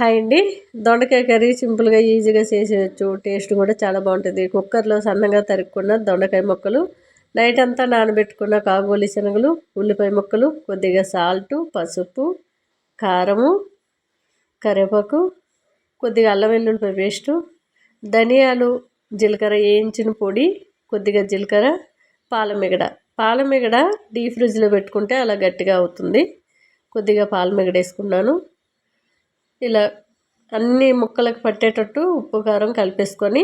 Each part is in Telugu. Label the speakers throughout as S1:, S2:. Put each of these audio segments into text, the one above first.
S1: హాయ్ అండి దొండకాయ కర్రీ సింపుల్గా ఈజీగా చేసేయచ్చు. టేస్ట్ కూడా చాలా బాగుంటుంది. కుక్కర్లో సన్నగా తరుక్కున్న దొండకాయ ముక్కలు నైట్ అంతా నానబెట్టుకున్న కాగోలి శనగలు ఉల్లిపాయ ముక్కలు కొద్దిగా సాల్టు పసుపు కారము కరివేపాకు కొద్దిగా అల్లం వెల్లుల్లిపాయ పేస్టు ధనియాలు జీలకర్ర వేయించిన పొడి కొద్దిగా జీలకర్ర పాలమిగడ. పాలమిగడ డీ ఫ్రిడ్జ్లో పెట్టుకుంటే అలా గట్టిగా అవుతుంది. కొద్దిగా పాలమిగడ వేసుకున్నాను. ఇలా అన్ని ముక్కలకు పట్టేటట్టు ఉప్పు కారం కలిపేసుకొని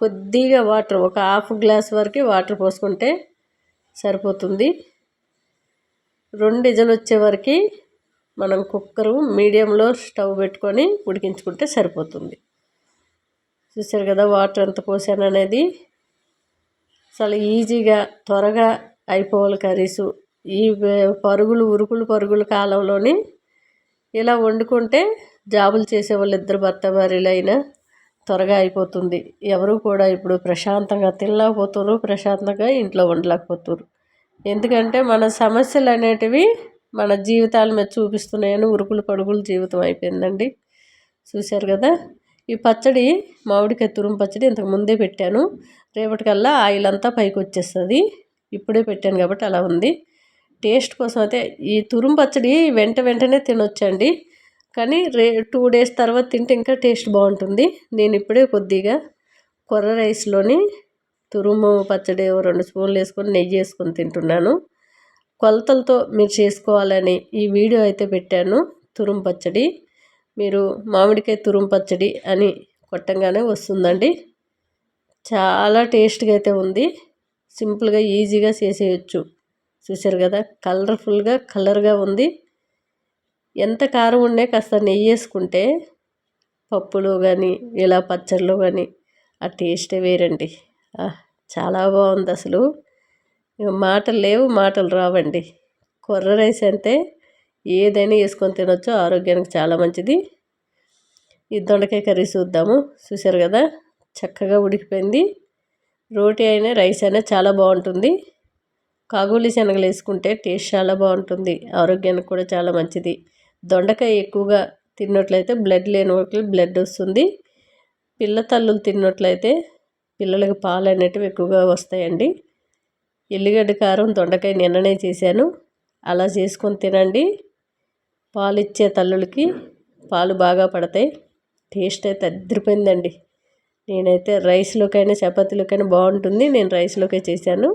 S1: కొద్దిగా వాటర్ ఒక హాఫ్ గ్లాస్ వరకు వాటర్ పోసుకుంటే సరిపోతుంది. రెండు ఇజలు వచ్చే వరకు మనం కుక్కరు మీడియంలో స్టవ్ పెట్టుకొని ఉడికించుకుంటే సరిపోతుంది. చూసారు కదా వాటర్ ఎంత పోసాను అనేది? చాలా ఈజీగా త్వరగా అయిపోవాలి కర్రీసు. ఈ పరుగులు ఉరుకులు పరుగుల కాలంలోని ఇలా వండుకుంటే జాబులు చేసేవాళ్ళు ఇద్దరు భర్త భార్యలైనా త్వరగా అయిపోతుంది. ఎవరు కూడా ఇప్పుడు ప్రశాంతంగా తినలేకపోతున్నారు ప్రశాంతంగా ఇంట్లో ఉండలేకపోతున్నారు. ఎందుకంటే మన సమస్యలు అనేటివి మన జీవితాల మీద చూపిస్తున్నాయని ఉరుకులు పడుగులు జీవితం అయిపోయిందండి. చూశారు కదా? ఈ పచ్చడి మామిడికాయ తురుము పచ్చడి ఇంతకు ముందే పెట్టాను. రేపటికల్లా ఆయిల్ అంతా పైకి వచ్చేస్తుంది. ఇప్పుడే పెట్టాను కాబట్టి అలా ఉంది. టేస్ట్ కోసం అయితే ఈ తురుము పచ్చడి వెంట వెంటనే తినొచ్చండి. కానీ రే టూ డేస్ తర్వాత తింటే ఇంకా టేస్ట్ బాగుంటుంది. నేను ఇప్పుడే కొద్దిగా కొర్ర రైస్లోని తురుము పచ్చడి రెండు స్పూన్లు వేసుకొని నెయ్యి వేసుకొని తింటున్నాను. కొలతలతో మీరు చేసుకోవాలని ఈ వీడియో అయితే పెట్టాను. తురుము పచ్చడి మీరు మామిడికాయ తురుము పచ్చడి అని కొట్టంగానే వస్తుందండి. చాలా టేస్ట్గా అయితే ఉంది. సింపుల్గా ఈజీగా చేసేయచ్చు. చూసారు కదా? కలర్ఫుల్గా కలర్గా ఉంది. ఎంత కారం ఉండే కాస్త నెయ్యి వేసుకుంటే పప్పులో కానీ ఇలా పచ్చడిలో కానీ ఆ టేస్టే వేరండి. చాలా బాగుంది అసలు. మాటలు లేవు మాటలు రావండి. కొర్ర రైస్ అంటే ఏదైనా వేసుకొని తినొచ్చు ఆరోగ్యానికి చాలా మంచిది. ఈ దొండకాయ కర్రీ చూద్దాము. చూసారు కదా? చక్కగా ఉడికిపోయింది. రోటీ అయినా రైస్ అయినా చాలా బాగుంటుంది. కాగులి శనగలు వేసుకుంటే టేస్ట్ చాలా బాగుంటుంది. ఆరోగ్యానికి కూడా చాలా మంచిది. దొండకాయ ఎక్కువగా తిన్నట్లయితే బ్లడ్ లేని వాళ్ళకి బ్లడ్ వస్తుంది. పిల్ల తల్లులు తిన్నట్లయితే పిల్లలకి పాలు అనేటివి ఎక్కువగా వస్తాయండి. ఎల్లిగడ్డ కారం దొండకాయ నిన్ననే చేశాను. అలా చేసుకొని తినండి. పాలు ఇచ్చే తల్లులకి పాలు బాగా పడతాయి. టేస్ట్ అయితే అద్దరిపోయిందండి నేనైతే రైస్లోకైనా చపాతీలోకైనా బాగుంటుంది. నేను రైస్లోకే చేశాను.